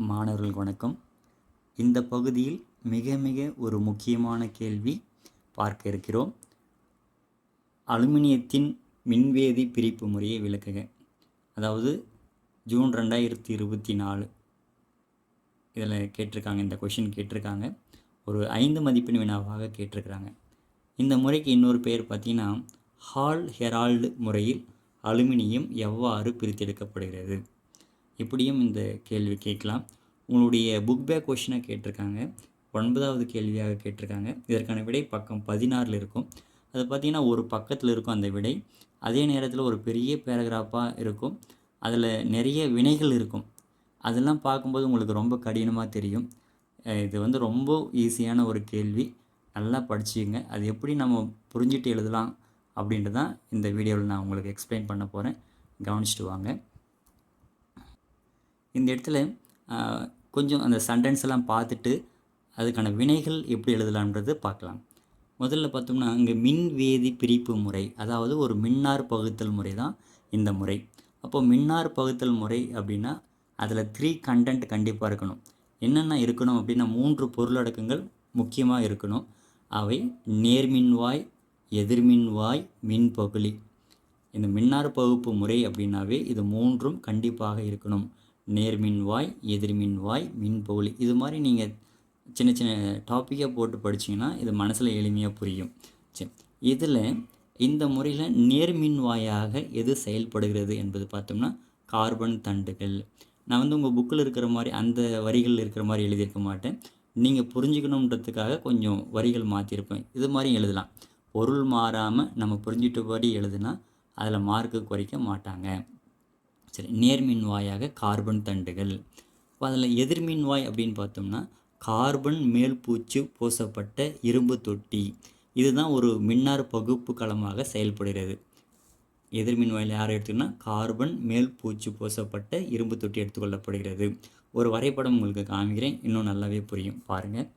மாணவர்கள் வணக்கம். இந்த பகுதியில் மிக மிக ஒரு முக்கியமான கேள்வி பார்க்க இருக்கிறோம். அலுமினியத்தின் மின்வேதி பிரிப்பு முறையை விளக்குக. அதாவது ஜூன் ரெண்டாயிரத்தி இருபத்தி நாலு. இதில் கேட்டிருக்காங்க இந்த கொஷின் கேட்டிருக்காங்க. ஒரு ஐந்து மதிப்பெண் வினாவாக கேட்டிருக்கிறாங்க. இந்த முறைக்கு இன்னொரு பேர் பார்த்தீங்கன்னா ஹால் ஹெரால்டு முறையில் அலுமினியம் எவ்வாறு பிரித்தெடுக்கப்படுகிறது? இப்படியும் இந்த கேள்வி கேட்கலாம். உங்களுடைய புக் பேக் கொஷினாக கேட்டிருக்காங்க. ஒன்பதாவது கேள்வியாக கேட்டிருக்காங்க. இதற்கான விடை பக்கம் பதினாறில் இருக்கும். அது பார்த்திங்கன்னா ஒரு பக்கத்தில் இருக்கும் அந்த விடை. அதே நேரத்தில் ஒரு பெரிய பேராகிராஃபாக இருக்கும். அதில் நிறைய வினைகள் இருக்கும். அதெல்லாம் பார்க்கும்போது உங்களுக்கு ரொம்ப கடினமாக தெரியும். இது வந்து ரொம்ப ஈஸியான ஒரு கேள்வி. நல்லா படிச்சுங்க அது எப்படி நம்ம புரிஞ்சுட்டு எழுதலாம் அப்படின்ட்டு தான் இந்த வீடியோவில் நான் உங்களுக்கு எக்ஸ்பிளைன் பண்ண போகிறேன் கவனிச்சிட்டு வாங்க. இந்த இடத்துல கொஞ்சம் அந்த சென்டென்ஸ் எல்லாம் பார்த்துட்டு அதுக்கான வினைகள் எப்படி எழுதலான்றது பார்க்கலாம். முதல்ல பார்த்தோம்னா இங்கே மின் வேதி பிரிப்பு முறை அதாவது ஒரு மின்னார் பகுத்தல் முறை தான் இந்த முறை. அப்போ மின்னார் பகுத்தல் முறை அப்படின்னா அதில் த்ரீ கண்டென்ட் கண்டிப்பாக இருக்கணும். என்னென்ன இருக்கணும் அப்படின்னா மூன்று பொருளடக்கங்கள் முக்கியமாக இருக்கணும். அவை நேர்மின்வாய் எதிர்மின்வாய் மின்பகுளி இந்த மின்னார் பகுப்பு முறை அப்படின்னாவே இது மூன்றும் கண்டிப்பாக இருக்கணும். நேர்மின்வாய் எதிர்மின்வாய் மின்பகுளி இது மாதிரி நீங்கள் சின்ன சின்ன டாப்பிக்காக போட்டு படிச்சீங்கன்னா இது மனசில் எளிமையாக புரியும். சரி இதில் இந்த முறையில் நேர்மின்வாயாக எது செயல்படுகிறது என்பது பார்த்தோம்னா கார்பன் தண்டுகள். நான் வந்து உங்கள் புக்கில் இருக்கிற மாதிரி அந்த வரிகளில் இருக்கிற மாதிரி எழுதியிருக்க மாட்டேன். நீங்கள் புரிஞ்சுக்கணுன்றதுக்காக கொஞ்சம் வரிகள் மாற்றிருப்பேன் இது மாதிரி எழுதலாம். பொருள் மாறாமல் நம்ம புரிஞ்சிட்டபடி எழுதுனா அதில் மார்க்கு குறைக்க மாட்டாங்க. சரி நேர்மின்வாயாக கார்பன் தண்டுகள். இப்போ அதில் எதிர்மின்வாய் அப்படின்னு பார்த்தோம்னா கார்பன் மேல் பூச்சு பூசப்பட்ட இரும்பு தொட்டி. இதுதான் ஒரு மின்னார் பகுப்பு களமாக செயல்படுகிறது. எதிர்மின்வாயில் யார் எடுத்துக்கோன்னா கார்பன் மேல் பூச்சு பூசப்பட்ட இரும்பு தொட்டி எடுத்துக்கொள்ளப்படுகிறது. ஒரு வரைபடம் உங்களுக்கு காமிக்கிறேன் இன்னும் நல்லாவே புரியும். பாருங்கள்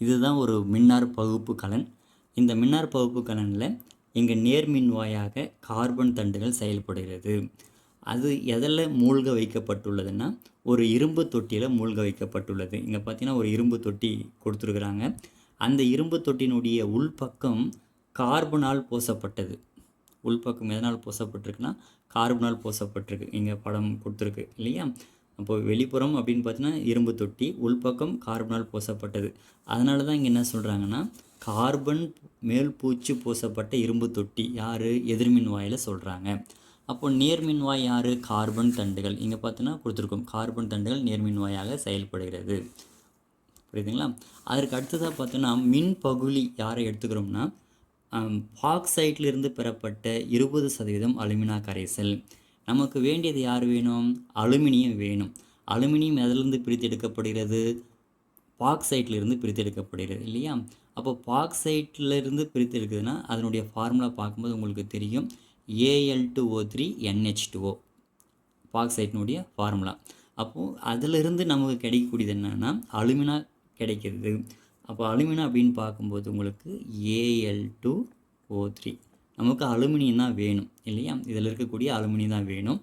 இதுதான் ஒரு மின்னார் பகுப்பு கலன். இந்த மின்னார் பகுப்பு கலனில் இங்கே நேர்மின்வாயாக கார்பன் தண்டுகள் செயல்படுகிறது. அது எதில் மூழ்க வைக்கப்பட்டுள்ளதுன்னா ஒரு இரும்பு தொட்டியில் மூழ்க வைக்கப்பட்டுள்ளது. இங்கே பார்த்தீங்கன்னா ஒரு இரும்பு தொட்டி கொடுத்துருக்குறாங்க. அந்த இரும்பு தொட்டினுடைய உள்பக்கம் கார்பனால் பூசப்பட்டது. உள்பக்கம் எதனால் பூசப்பட்டிருக்குன்னா கார்பனால் பூசப்பட்டிருக்கு. இங்கே படம் கொடுத்துருக்கு இல்லையா? அப்போ வெளிப்புறம் அப்படின்னு பார்த்தீங்கன்னா இரும்பு தொட்டி உள்பக்கம் கார்பனால் பூசப்பட்டது. அதனால தான் இங்கே என்ன சொல்கிறாங்கன்னா கார்பன் மேல் பூச்சு பூசப்பட்ட இரும்பு தொட்டி யார்? எதிர்மின் வாயில் சொல்கிறாங்க அப்போ நேர்மின்வாய் யார்? கார்பன் தண்டுகள். இங்கே பார்த்தீங்கன்னா கொடுத்துருக்கோம் கார்பன் தண்டுகள் நேர்மின்வாயாக செயல்படுகிறது. புரியுதுங்களா? அதற்கு அடுத்ததாக பார்த்தோன்னா மின் பகுலி யாரை எடுத்துக்கிறோம்னா பாக்சைட்லேருந்து பெறப்பட்ட இருபது சதவீதம் அலுமினா கரைசல். நமக்கு வேண்டியது யார் வேணும்? அலுமினியம் வேணும். அலுமினியம் எதிலிருந்து பிரித்து எடுக்கப்படுகிறது பாக்சைட்லேருந்து பிரித்து எடுக்கப்படுகிறது இல்லையா? அப்போ பாக்சைட்லேருந்து பிரித்து எடுக்குதுன்னா அதனுடைய ஃபார்முலா பார்க்கும்போது உங்களுக்கு தெரியும். AL two O three NH two O பாக்சைட்னுடைய formula அப்போது அதிலிருந்து நமக்கு கிடைக்கக்கூடியது என்னென்னா அலுமினா கிடைக்கிறது. அப்போ அலுமினா அப்படின்னு பார்க்கும்போது உங்களுக்கு ஏஎல் டூ ஓ த்ரீ நமக்கு அலுமினியம் தான் வேணும் இல்லையா? இதில் இருக்கக்கூடிய அலுமினியம் தான் வேணும்.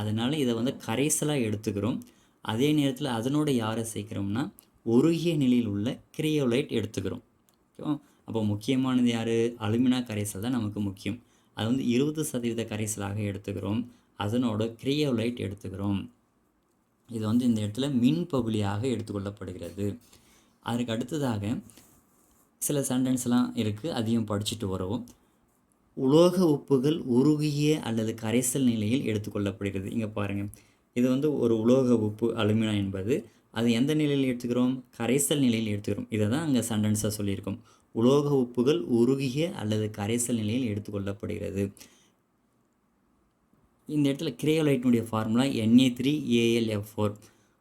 அதனால் இதை வந்து கரைசலாக எடுத்துக்கிறோம். அதே நேரத்தில் அதனோட யாரை சேர்க்குறோம்னா உருகிய நிலையில் உள்ள கிரியோலைட் எடுத்துக்கிறோம். ஓகேவா அப்போ முக்கியமானது யார்? அலுமினா கரைசல் தான் நமக்கு முக்கியம். அது வந்து இருபது சதவீத கரைசலாக எடுத்துக்கிறோம். அதனோட கிரியோலைட் எடுத்துக்கிறோம். இது வந்து இந்த இடத்துல மின் பகுதியாக எடுத்துக்கொள்ளப்படுகிறது. அதற்கு அடுத்ததாக சில சென்டென்ஸ்லாம் இருக்குது அதையும் படிச்சுட்டு வருவோம். உலோக உப்புகள் உருகிய அல்லது கரைசல் நிலையில் எடுத்துக்கொள்ளப்படுகிறது இங்கே பாருங்கள் இது வந்து ஒரு உலோக உப்பு அலுமினா என்பது. அது எந்த நிலையில் எடுத்துக்கிறோம்? கரைசல் நிலையில் எடுத்துக்கிறோம். இதை தான் அங்கே சண்டன்ஸாக சொல்லியிருக்கோம். உலோக உப்புகள் உருகிய அல்லது கரைசல் நிலையில் எடுத்துக்கொள்ளப்படுகிறது இந்த இடத்துல கிரேயோலைட்டினுடைய formula NA three ALF four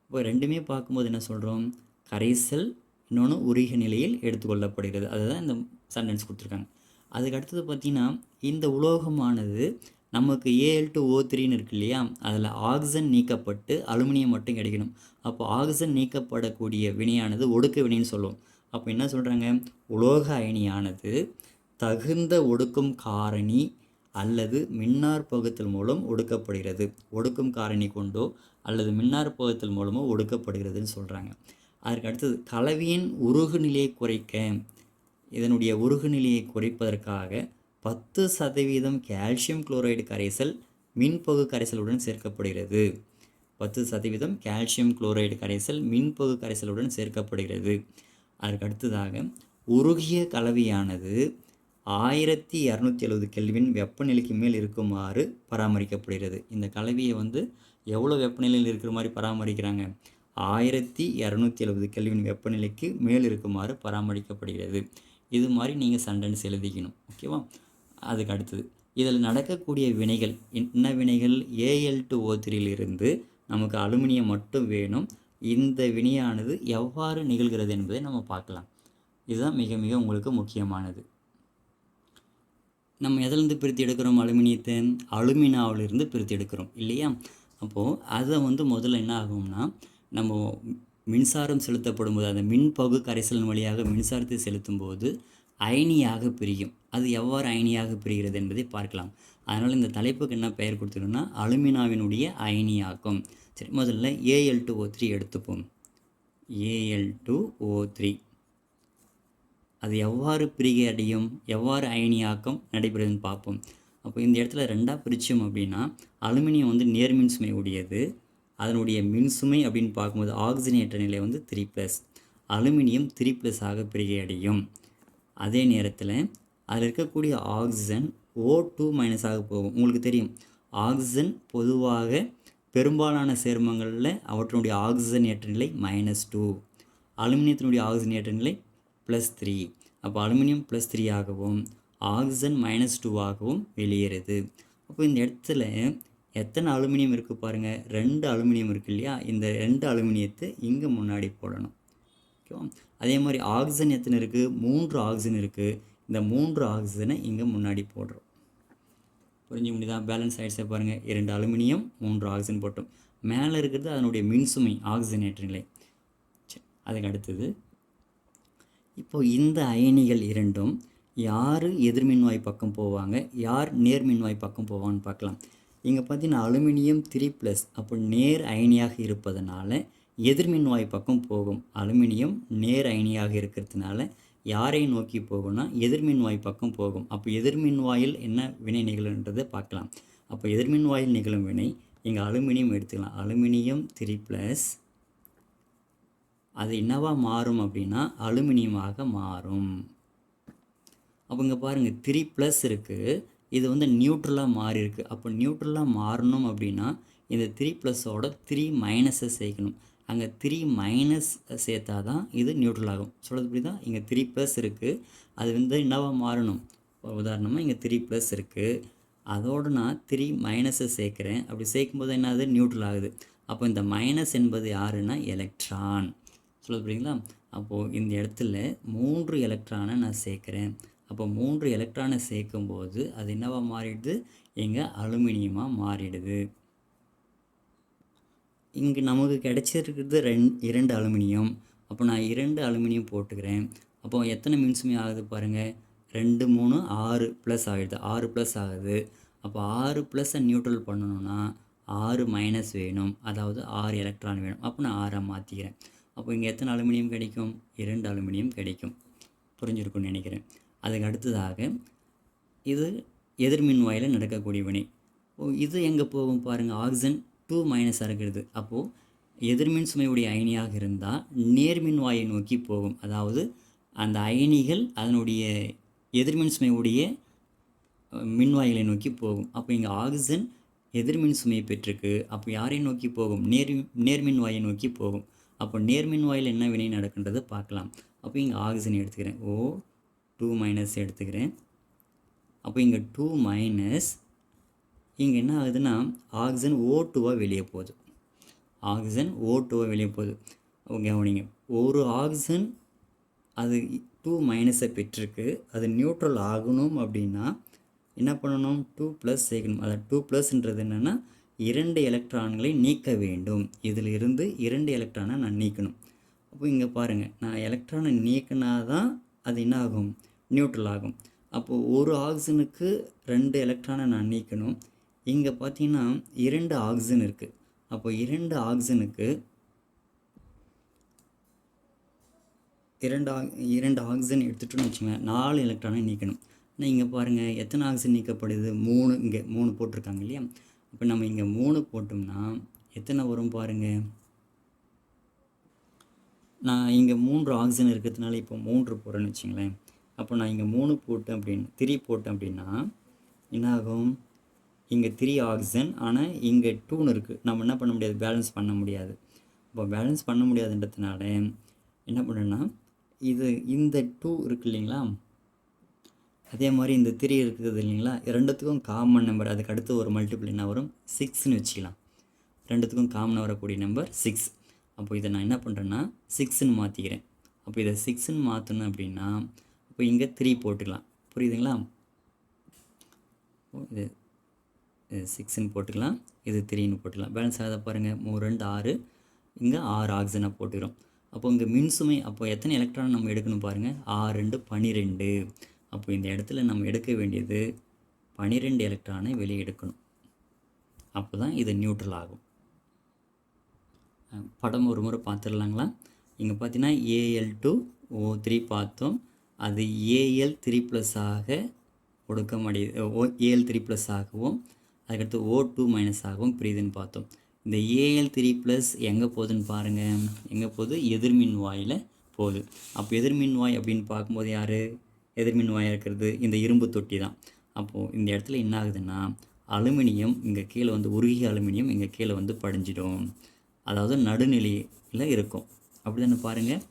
இப்போ ரெண்டுமே பார்க்கும்போது என்ன சொல்கிறோம் கரைசல் இன்னொன்று உருகிய நிலையில் எடுத்துக்கொள்ளப்படுகிறது அதுதான் இந்த சென்டென்ஸ் கொடுத்துருக்காங்க. அதுக்கு அடுத்தது பார்த்திங்கன்னா இந்த உலோகமானது நமக்கு ஏஎல் டு ஓ த்ரீன்னு இருக்கு இல்லையா? அதில் ஆக்சிஜன் நீக்கப்பட்டு அலுமினியம் மட்டும் கிடைக்கணும். அப்போ ஆக்சிஜன் நீக்கப்படக்கூடிய வினையானது ஒடுக்க வினைன்னு சொல்லுவோம். அப்போ என்ன சொல்கிறாங்க உலோக அயனியானது தகுந்த ஒடுக்கும் காரணி அல்லது மின்னார் பகுத்தல் மூலம் ஒடுக்கப்படுகிறது. ஒடுக்கும் காரணி கொண்டோ அல்லது மின்னாற்பகுத்தல் மூலமோ ஒடுக்கப்படுகிறதுன்னு சொல்கிறாங்க அதற்கு அடுத்தது கலவையின் உருகு நிலையை குறைக்க இதனுடைய உருகுநிலையை குறைப்பதற்காக பத்து சதவீதம் கால்சியம் குளோரைடு கரைசல் மின்பகு கரைசலுடன் சேர்க்கப்படுகிறது. பத்து சதவீதம் கால்சியம் குளோரைடு கரைசல் மின்பகு கரைசலுடன் சேர்க்கப்படுகிறது. அதற்கு அடுத்ததாக உருகிய கலவையானது ஆயிரத்தி இரநூத்தி எழுபது கெல்வின் வெப்பநிலைக்கு மேல் இருக்குமாறு பராமரிக்கப்படுகிறது. இந்த கலவையை வந்து எவ்வளோ வெப்பநிலையில் இருக்கிற மாதிரி பராமரிக்கிறாங்க? ஆயிரத்தி இரநூத்தி எழுபது கெல்வின் வெப்பநிலைக்கு மேல் இருக்குமாறு பராமரிக்கப்படுகிறது. இது மாதிரி நீங்கள் சென்டென்ஸ் எழுதிக்கணும். ஓகேவா அதுக்கு அடுத்தது. இதில் நடக்கக்கூடிய வினைகள் என்ன வினைகள்? ஏஎல் டு ஓ த்ரீலிருந்து நமக்கு அலுமினியம் மட்டும் வேணும். இந்த வினையானது எவ்வாறு நிகழ்கிறது என்பதை நம்ம பார்க்கலாம். இதுதான் மிக மிக உங்களுக்கு முக்கியமானது. நம்ம எதிலேருந்து பிரித்து எடுக்கிறோம்? அலுமினியத்தை அலுமினாவிலிருந்து பிரித்து எடுக்கிறோம். இல்லையா? அப்போது அதை வந்து முதல்ல என்ன ஆகும்னா நம்ம மின்சாரம் செலுத்தப்படும் போது அந்த மின்பகு கரைசலின் வழியாக மின்சாரத்தை செலுத்தும் போது அயனியாக பிரியும். அது எவ்வாறு அயனியாக பிரிகிறது என்பதை பார்க்கலாம். அதனால் இந்த தலைப்புக்கு என்ன பெயர் கொடுத்துருன்னா அலுமினாவினுடைய அயனியாக்கம். சரி முதல்ல ஏஎல் டு ஓ த்ரீ எடுத்துப்போம். ஏஎல் டு ஓ த்ரீ அது எவ்வாறு பிரிகை அடையும் எவ்வாறு அயனியாக்கம் நடைபெறுதுன்னு பார்ப்போம். அப்போ இந்த இடத்துல ரெண்டாக பிரித்தோம் அப்படின்னா அலுமினியம் வந்து நேர்மின் சுமை உடையது. அதனுடைய மின்சுமை அப்படின்னு பார்க்கும்போது ஆக்சிஜனேற்ற நிலை வந்து three plus aluminium three plus ஆக பிரிகையடையும். அதே நேரத்தில் அதில் இருக்கக்கூடிய ஆக்சிஜன் ஓ டூ மைனஸாக போகும். உங்களுக்கு தெரியும். ஆக்சிஜன் பொதுவாக பெரும்பாலான சேர்மங்களில் அவற்றினுடைய ஆக்சிஜன் ஏற்ற நிலை மைனஸ் டூ அலுமினியத்தினுடைய ஆக்சிஜன் ஏற்ற நிலை ப்ளஸ் த்ரீ அப்போ அலுமினியம் ப்ளஸ் த்ரீ ஆகவும் ஆக்சிஜன் மைனஸ் டூவாகவும் வெளியேறுது. அப்போ இந்த இடத்துல எத்தனை அலுமினியம் இருக்குது பாருங்கள் ரெண்டு அலுமினியம் இருக்குது இல்லையா? இந்த ரெண்டு அலுமினியத்தை இங்கே முன்னாடி போடணும். ஓகேவா அதே மாதிரி ஆக்சிஜன் எத்தனை இருக்குது மூன்று ஆக்சிஜன் இருக்குது இந்த மூன்று ஆக்சிஜனை இங்கே முன்னாடி போடுறோம். புரிஞ்சு முடியுதா? பேலன்ஸ் ஆகிடுச்சா பாருங்கள் இரண்டு அலுமினியம் மூன்று ஆக்சிஜன் போட்டோம். மேலே இருக்கிறது அதனுடைய மின்சுமை ஆக்சிஜனேற்ற நிலை சரி அதுக்கு அடுத்தது. இப்போது இந்த அயனிகள் இரண்டும் யார் எதிர்மின்வாய் பக்கம் போவாங்க? யார் நேர்மின்வாய் பக்கம் போவான்னு பார்க்கலாம். இங்கே பார்த்தீங்கன்னா அலுமினியம் த்ரீ ப்ளஸ் அப்போ நேர் அயனியாக இருப்பதனால எதிர்மின்வாய் பக்கம் போகும். அலுமினியம் நேர் அயனியாக இருக்கிறதுனால யாரை நோக்கி போகும்னா எதிர்மின்வாய் பக்கம் போகும். அப்போ எதிர்மின்வாயில் என்ன வினை நிகழுன்றதை பார்க்கலாம். அப்போ எதிர்மின்வாயில் நிகழும் வினை இங்கே அலுமினியம் எடுத்துக்கலாம். அலுமினியம் த்ரீ ப்ளஸ் அது என்னவாக மாறும் அப்படின்னா அலுமினியமாக மாறும். அப்போ இங்கே பாருங்கள் த்ரீ ப்ளஸ் இருக்குது இது வந்து நியூட்ரலாக மாறி இருக்குது அப்போ நியூட்ரலாக மாறணும் அப்படின்னா இந்த த்ரீ ப்ளஸோட த்ரீ மைனஸை சேர்க்கணும். அங்கே த்ரீ மைனஸ் சேர்த்தா தான் இது நியூட்ரல் ஆகும். சொல்கிறது இப்படி தான் இங்கே த்ரீ ப்ளஸ் இருக்குது அது வந்து என்னவாக மாறணும்? உதாரணமாக இங்கே த்ரீ ப்ளஸ் இருக்குது அதோடு நான் த்ரீ மைனஸை சேர்க்குறேன். அப்படி சேர்க்கும்போது என்னது? நியூட்ரல் ஆகுது. அப்போ இந்த மைனஸ் என்பது யாருன்னா? எலக்ட்ரான் சொல்லுது புரியுங்களா? அப்போது இந்த இடத்துல மூன்று எலக்ட்ரானை நான் சேர்க்குறேன். அப்போ மூன்று எலக்ட்ரானை சேர்க்கும்போது அது என்னவாக மாறிடுது? எங்கே? அலுமினியமாக மாறிடுது. இங்கே நமக்கு கிடைச்சிருக்கிறது ரெண் இரண்டு அலுமினியம். அப்போ நான் இரண்டு அலுமினியம் போட்டுக்கிறேன். அப்போ எத்தனை மின்சுமை ஆகுது பாருங்கள் ரெண்டு மூணு ஆறு ப்ளஸ் ஆகிடுது ஆறு ப்ளஸ் ஆகுது. அப்போ ஆறு ப்ளஸ்ஸை நியூட்ரல் பண்ணணும்னா ஆறு மைனஸ் வேணும். அதாவது ஆறு எலக்ட்ரான் வேணும். அப்போ நான் ஆறாக மாற்றிக்கிறேன் அப்போ இங்கே எத்தனை அலுமினியம் கிடைக்கும்? இரண்டு அலுமினியம் கிடைக்கும். புரிஞ்சிருக்கும்னு நினைக்கிறேன். அதுக்கு அடுத்ததாக இது எதிர்மின் வாயில் நடக்கக்கூடிய வினை. ஓ இது எங்கே போகும் பாருங்கள் ஆக்சிஜன் டூ மைனஸாக இருக்கிறது. அப்போது எதிர்மின் சுமையுடைய அயனியாக இருந்தால் நேர்மின் வாயை நோக்கி போகும். அதாவது அந்த அயனிகள் அதனுடைய எதிர்மின் சுமையுடைய மின்வாயிலை நோக்கி போகும். அப்போ இங்கே ஆக்சிஜன் எதிர்மின் சுமையை பெற்றிருக்கு. அப்போ யாரை நோக்கி போகும்? நேர் நேர்மின் வாயை நோக்கி போகும். அப்போ நேர்மின் வாயில் என்ன வினை நடக்கின்றதை பார்க்கலாம். அப்போ இங்கே ஆக்சிஜன் எடுத்துக்கிறேன். ஓ டூ மைனஸ் எடுத்துக்கிறேன். அப்போ இங்கே டூ மைனஸ் இங்கே என்ன ஆகுதுன்னா ஆக்சிஜன் ஓ டூவாக வெளியே போகுது. ஆக்சிஜன் ஓ டூவாக வெளியே போகுது. கவனிங்க ஒரு ஆக்சிஜன் அது டூ மைனஸை பெற்றிருக்கு. அது நியூட்ரல் ஆகணும் அப்படின்னா என்ன பண்ணணும்? டூ ப்ளஸ் சேர்க்கணும். அதாவது டூ ப்ளஸ்ன்றது என்னென்னா இரண்டு எலக்ட்ரான்களை நீக்க வேண்டும். இதில் இருந்து இரண்டு எலக்ட்ரானை நான் நீக்கணும். அப்போ இங்கே பாருங்கள் நான் எலக்ட்ரானை நீக்கினா தான் அது என்ன ஆகும் நியூட்ரல் ஆகும். அப்போது ஒரு ஆக்சிஜனுக்கு ரெண்டு எலக்ட்ரானை நான் நீக்கணும். இங்கே பார்த்தீங்கன்னா இரண்டு ஆக்சிஜன் இருக்குது அப்போ இரண்டு ஆக்சிஜனுக்கு இரண்டு ஆக் இரண்டு ஆக்சிஜன் எடுத்துட்டோன்னு வச்சுக்கோங்க நாலு எலக்ட்ரானை நீக்கணும். ஆனால் இங்கே பாருங்கள் எத்தனை ஆக்சிஜன் நீக்கப்படுது? மூணு இங்கே மூணு போட்டிருக்காங்க இல்லையா? இப்போ நம்ம இங்கே மூணு போட்டோம்னா எத்தனை வரும் பாருங்கள் நான் இங்கே மூன்று ஆக்சிஜன் இருக்கிறதுனால இப்போ மூன்று போடுறேன்னு வச்சுங்களேன் அப்போ நான் இங்கே மூணு போட்டேன் அப்படின்னு த்ரீ போட்டேன் அப்படின்னா என்ன ஆகும் இங்கே த்ரீ ஆக்சிஜன் ஆனால் இங்கே டூன்னு இருக்குது நம்ம என்ன பண்ண முடியாது? பேலன்ஸ் பண்ண முடியாது. இப்போ பேலன்ஸ் பண்ண முடியாதுன்றதுனால என்ன பண்ணுன்னா இது இந்த டூ இருக்கு இல்லைங்களா? அதே மாதிரி இந்த த்ரீ இருக்குது இல்லைங்களா? ரெண்டுத்துக்கும் காமன் நம்பர் அதுக்கு அடுத்து ஒரு மல்டிபிள் என்ன வரும்? சிக்ஸ்னு வச்சுக்கலாம். ரெண்டுத்துக்கும் காமனாக வரக்கூடிய நம்பர் சிக்ஸ் அப்போ இதை நான் என்ன பண்ணுறேன்னா சிக்ஸ்ன்னு மாற்றிக்கிறேன் அப்போ இதை சிக்ஸ்ன்னு மாற்றணும் அப்படின்னா இப்போ இங்கே த்ரீ போட்டுக்கலாம். புரியுதுங்களா? இது இது சிக்ஸ்ன்னு போட்டுக்கலாம். இது த்ரீன்னு போட்டுக்கலாம். பேலன்ஸ் ஆகாத பாருங்கள் மூணு ரெண்டு ஆறு. இங்கே ஆறு ஆக்சிஜனாக போட்டுக்கிறோம். அப்போ இங்கே மின்சுமை அப்போ எத்தனை எலக்ட்ரான் நம்ம எடுக்கணும் பாருங்கள் ஆறு ரெண்டு பன்னிரெண்டு அப்போ இந்த இடத்துல நம்ம எடுக்க வேண்டியது பன்னிரெண்டு எலக்ட்ரானை வெளியே எடுக்கணும். அப்போ தான் இது நியூட்ரல் ஆகும். படம் ஒரு முறை பார்த்துடலாங்களா? இங்கே பார்த்தீங்கன்னா ஏஎல் டூ ஓ த்ரீ பார்த்தோம். அது ஏஎல் த்ரீ ப்ளஸ்ஸாக ஆக கொடுக்க முடியுது ஓ ஏஎல் த்ரீ ப்ளஸ் ஆகவும் அதுக்கடுத்து ஓ டூ மைனஸ் ஆகவும் பிரியுதுன்னு பார்த்தோம். இந்த ஏஎல் த்ரீ ப்ளஸ் எங்கே போகுதுன்னு பாருங்கள் எங்கே போகுது? எதிர்மின் வாயில் போகுது. அப்போ எதிர்மின் வாய் அப்படின்னு பார்க்கும்போது யார்? எதிர்மின் வாயாக இருக்கிறது இந்த இரும்பு தொட்டி தான். அப்போது இந்த இடத்துல என்ன ஆகுதுன்னா அலுமினியம் இங்கே கீழே வந்து உருகிய அலுமினியம் இங்கே கீழே வந்து படிஞ்சிடும். அதாவது நடுநிலையில் இருக்கும். அப்படி தானே பாருங்கள்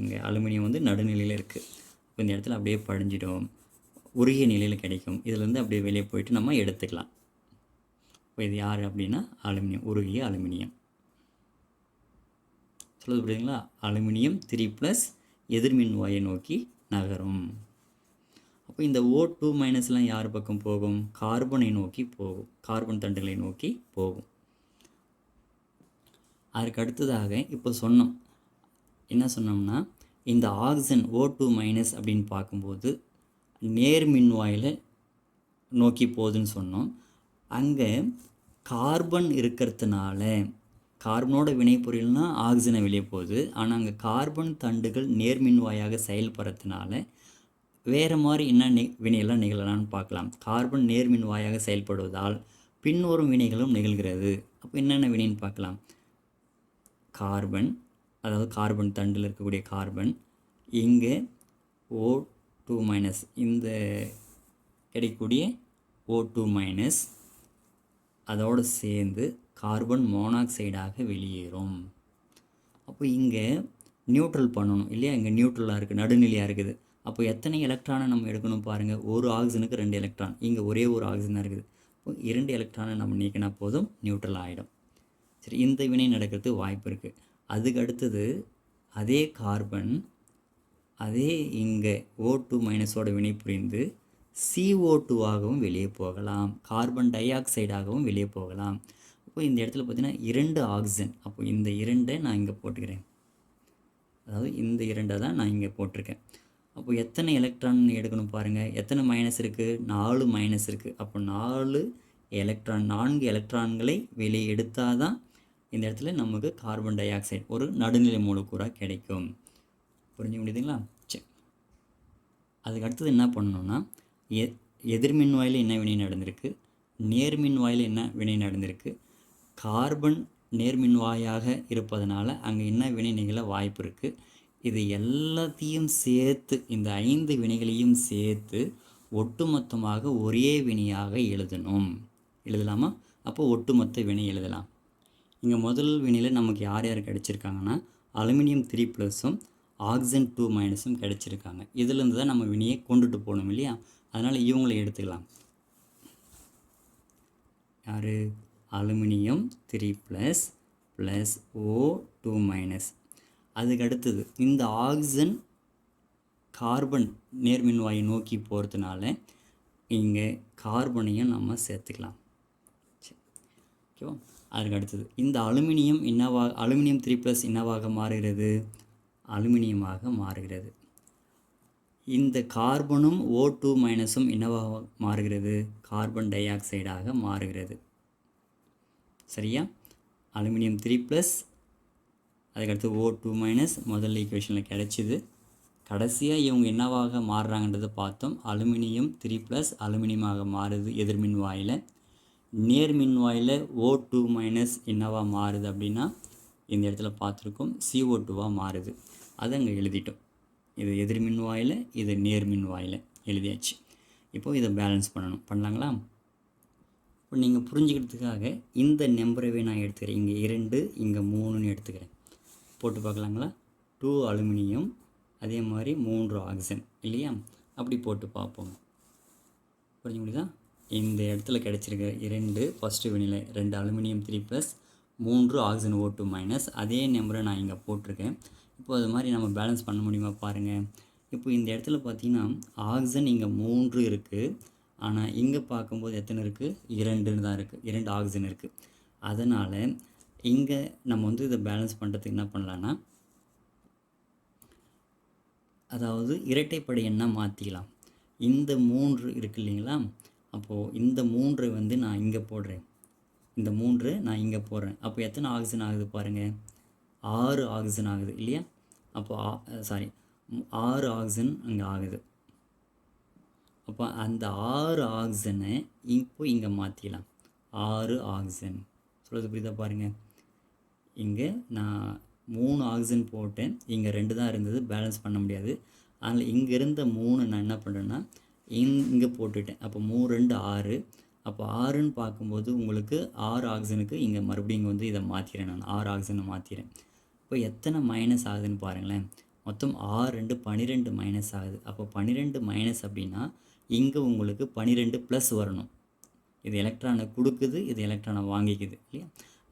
இங்கே அலுமினியம் வந்து நடுநிலையில் இருக்குது இந்த இடத்துல அப்படியே படிஞ்சிடும். உருகிய நிலையில் கிடைக்கும். இதுலேருந்து அப்படியே வெளியே போயிட்டு நம்ம எடுத்துக்கலாம். இப்போ இது யார் அப்படின்னா அலுமினியம். உருகிய அலுமினியம். சொல்லுது புரியுதுங்களா? அலுமினியம் த்ரீ ப்ளஸ் எதிர்மின் வாயை நோக்கி நகரும். அப்போ இந்த ஓ டூ மைனஸ்லாம் யார் பக்கம் போகும்? கார்பனை நோக்கி போகும். கார்பன் தண்டுகளை நோக்கி போகும். அதற்கு அடுத்ததாக இப்போ சொன்னோம். என்ன சொன்னோம்னா இந்த ஆக்சிஜன் ஓ டூ மைனஸ் அப்படின்னு பார்க்கும்போது நேர்மின்வாயில் நோக்கி போகுதுன்னு சொன்னோம். அங்கே கார்பன் இருக்கிறதுனால கார்பனோட வினைப்பொருள்னா ஆக்சிஜனை வெளியே போகுது. ஆனால் அங்கே கார்பன் தண்டுகள் நேர்மின்வாயாக செயல்படுறதுனால வேறு மாதிரி என்ன நி வினையெல்லாம் நிகழலாம்னு பார்க்கலாம். கார்பன் நேர்மின்வாயாக செயல்படுவதால் பின்வரும் வினைகளும் நிகழ்கிறது. அப்போ என்னென்ன வினைன்னு பார்க்கலாம். கார்பன் அதாவது கார்பன் தண்டில் இருக்கக்கூடிய கார்பன் இங்கே ஓ டூ மைனஸ் இந்த கிடைக்கக்கூடிய ஓ டூ மைனஸ் அதோடு சேர்ந்து கார்பன் மோனாக்சைடாக வெளியேறும். அப்போ இங்கே நியூட்ரல் பண்ணணும் இல்லையா? இங்கே நியூட்ரலாக இருக்குது நடுநிலையாக இருக்குது. அப்போ எத்தனை எலக்ட்ரானை நம்ம எடுக்கணும் பாருங்கள் ஒரு ஆக்சிஜனுக்கு ரெண்டு எலக்ட்ரான் இங்கே ஒரே ஒரு ஆக்சிஜன் தான் இருக்குது. இப்போ இரண்டு எலக்ட்ரானை நம்ம நீக்கினா போதும் நியூட்ரல் ஆகிடும் சரி இந்த வினை நடக்கிறதுக்கு வாய்ப்பு இருக்குது அதுக்கு அடுத்தது அதே கார்பன் அதே இங்கே ஓ டூ மைனஸோட வினை புரிந்து சிஓ டூவாகவும் வெளியே போகலாம். கார்பன் டை ஆக்சைடாகவும் வெளியே போகலாம். அப்போ இந்த இடத்துல பார்த்தீங்கன்னா இரண்டு ஆக்சிஜன் அப்போ இந்த இரண்டை நான் இங்கே போட்டுக்கிறேன். அதாவது இந்த இரண்டை தான் நான் இங்கே போட்டிருக்கேன். அப்போ எத்தனை எலக்ட்ரான் எடுக்கணும் பாருங்கள் எத்தனை மைனஸ் இருக்குது நாலு மைனஸ் இருக்குது அப்போ நாலு எலக்ட்ரான் நான்கு எலக்ட்ரான்களை வெளியே எடுத்தால் தான் இந்த இடத்துல நமக்கு கார்பன் டை ஆக்சைடு ஒரு நடுநிலை மூலக்கூறாக கிடைக்கும். புரிஞ்சு முடியுதுங்களா? சரி அதுக்கு அடுத்தது என்ன பண்ணணும்னா எ எதிர்மின் வாயில் என்ன வினை நடந்திருக்கு? நேர்மின் வாயில் என்ன வினை நடந்திருக்கு? கார்பன் நேர்மின் வாயாக இருப்பதனால அங்கே என்ன வினை நிகழ வாய்ப்பு இருக்குது இது எல்லாத்தையும் சேர்த்து இந்த ஐந்து வினைகளையும் சேர்த்து ஒட்டுமொத்தமாக ஒரே வினையாக எழுதணும். எழுதலாமா? அப்போ ஒட்டுமொத்த வினை எழுதலாம். இங்கே முதல் வினையில் நமக்கு யார் யார் கிடச்சிருக்காங்கன்னா அலுமினியம் த்ரீ ப்ளஸும் ஆக்சிஜன் டூ மைனஸும் கிடச்சிருக்காங்க. இதுலேருந்து தான் நம்ம வினையை கொண்டுட்டு போகணும் இல்லையா? அதனால் இவங்களை எடுத்துக்கலாம். யார்? Aluminium three plus plus O two minus அதுக்கு அடுத்தது இந்த ஆக்சிஜன் கார்பன் நேர்மின்வாயை நோக்கி போகிறதுனால இங்கே கார்பனையும் நம்ம சேர்த்துக்கலாம். சரி. ஓகேவா அதுக்கு அடுத்தது இந்த அலுமினியம் என்னவா அலுமினியம் த்ரீ ப்ளஸ் என்னவாக மாறுகிறது? அலுமினியமாக மாறுகிறது. இந்த கார்பனும் ஓ டூ மைனஸும் என்னவாக மாறுகிறது? கார்பன் டை ஆக்சைடாக மாறுகிறது. சரியா? அலுமினியம் த்ரீ ப்ளஸ் அதுக்கடுத்து ஓ டூ மைனஸ் முதல் ஈக்குவேஷனில் கிடச்சிது. கடைசியாக இவங்க என்னவாக மாறுறாங்கன்றதை பார்த்தோம். அலுமினியம் த்ரீ ப்ளஸ் அலுமினியமாக மாறுது எதிர்மின் வாயில் நேர்மின் வாயில் ஓ டூ மைனஸ் என்னவாக மாறுது அப்படின்னா இந்த இடத்துல பார்த்துருக்கோம் சிஓ டூவாக மாறுது. அதை அங்கே எழுதிட்டோம். இது எதிர்மின் வாயில் இது நேர்மின் வாயில் எழுதியாச்சு. இப்போது இதை பேலன்ஸ் பண்ணணும். பண்ணலாங்களா? இப்போ நீங்கள் புரிஞ்சுக்கிறதுக்காக இந்த நம்பரவே நான் எடுத்துக்கிறேன். இங்கே இரண்டு இங்கே மூணுன்னு எடுத்துக்கிறேன். போட்டு பார்க்கலாங்களா? டூ அலுமினியம் அதே மாதிரி மூன்று ஆக்சிஜன் இல்லையா? அப்படி போட்டு பார்ப்போம். புரிஞ்சு முடியுதா? இந்த இடத்துல கிடச்சிருக்க இரண்டு ஃபஸ்ட்டு வினில ரெண்டு அலுமினியம் த்ரீ ப்ளஸ் மூன்று ஆக்சிஜன் ஓ டூ மைனஸ் அதே நம்பரை நான் இங்கே போட்டிருக்கேன். இப்போ அது மாதிரி நம்ம பேலன்ஸ் பண்ண முடியுமா பாருங்கள் இப்போ இந்த இடத்துல பார்த்தீங்கன்னா ஆக்சிஜன் இங்கே மூன்று இருக்குது ஆனால் இங்கே பார்க்கும்போது எத்தனை இருக்குது இரண்டுன்னு தான் இருக்குது இரண்டு ஆக்சிஜன் இருக்குது அதனால் இங்கே நம்ம வந்து இதை பேலன்ஸ் பண்ணுறதுக்கு என்ன பண்ணலான்னா அதாவது இரட்டைப்படை என்ன மாற்றிக்கலாம் இந்த மூன்று இருக்கு இல்லைங்களா? அப்போது இந்த மூன்று வந்து நான் இங்கே போடுறேன். இந்த மூன்று நான் இங்கே போடுறேன். அப்போ எத்தனை ஆக்சிஜன் ஆகுது பாருங்கள் ஆறு ஆக்சிஜன் ஆகுது இல்லையா? அப்போ சாரி ஆறு ஆக்சிஜன் அங்கே ஆகுது. அப்போ அந்த ஆறு ஆக்சிஜனை இப்போ இங்கே மாற்றிக்கலாம் ஆறு ஆக்சிஜன் சொல்கிறது புரியுதா பாருங்கள் இங்கே நான் மூணு ஆக்சிஜன் போட்டேன். இங்கே ரெண்டு தான் இருந்தது. பேலன்ஸ் பண்ண முடியாது. அதனால் இங்கே இருந்த மூணு நான் என்ன பண்ணுறேன்னா இங்கே போட்டுட்டேன். அப்போ மூணு ரெண்டு ஆறு. அப்போ ஆறுன்னு பார்க்கும்போது உங்களுக்கு ஆறு ஆக்சிஜனுக்கு இங்கே மறுபடியும் இங்கே வந்து இதை மாற்றிடுறேன் நான். ஆறு ஆக்சிஜனை மாற்றிடுறேன் இப்போ எத்தனை மைனஸ் ஆகுதுன்னு பாருங்களேன். மொத்தம் ஆறு ரெண்டு பன்னிரெண்டு மைனஸ் ஆகுது. அப்போ பன்னிரெண்டு மைனஸ் அப்படின்னா இங்கே உங்களுக்கு பன்னிரெண்டு ப்ளஸ் வரணும். இது எலக்ட்ரானை கொடுக்குது இது எலக்ட்ரானை வாங்கிக்குது இல்லையா?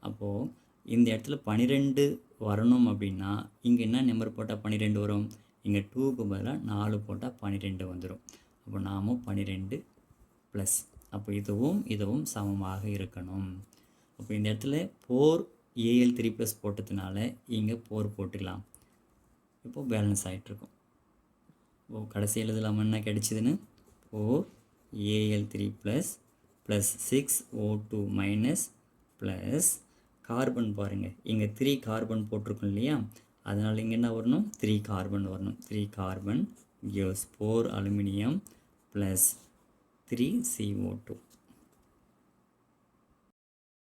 அப்போது இந்த இடத்துல பன்னிரெண்டு வரணும் அப்படின்னா இங்கே என்ன நம்பர் போட்டால் பன்னிரெண்டு வரும்? இங்கே டூக்கு பதிலாக நாலு போட்டால் பன்னிரெண்டு வந்துடும் அப்போ நாமும் பன்னிரெண்டு ப்ளஸ் அப்போ இதுவும் இதுவும் சமமாக இருக்கணும். அப்போ இந்த இடத்துல போர் ஏஎல் த்ரீ ப்ளஸ் போட்டதுனால இங்கே போர் போட்டுக்கலாம். இப்போது பேலன்ஸ் ஆகிட்ருக்கும் இப்போ கடைசி எழுதலாம் என்ன கிடைச்சிதுன்னு? Four AL three plus plus six O two minus plus carbon பாருங்கள் இங்கே த்ரீ கார்பன் போட்டிருக்கோம் இல்லையா? அதனால் இங்கே என்ன வரணும்? த்ரீ கார்பன் வரணும். Three carbon gives four aluminium plus three CO2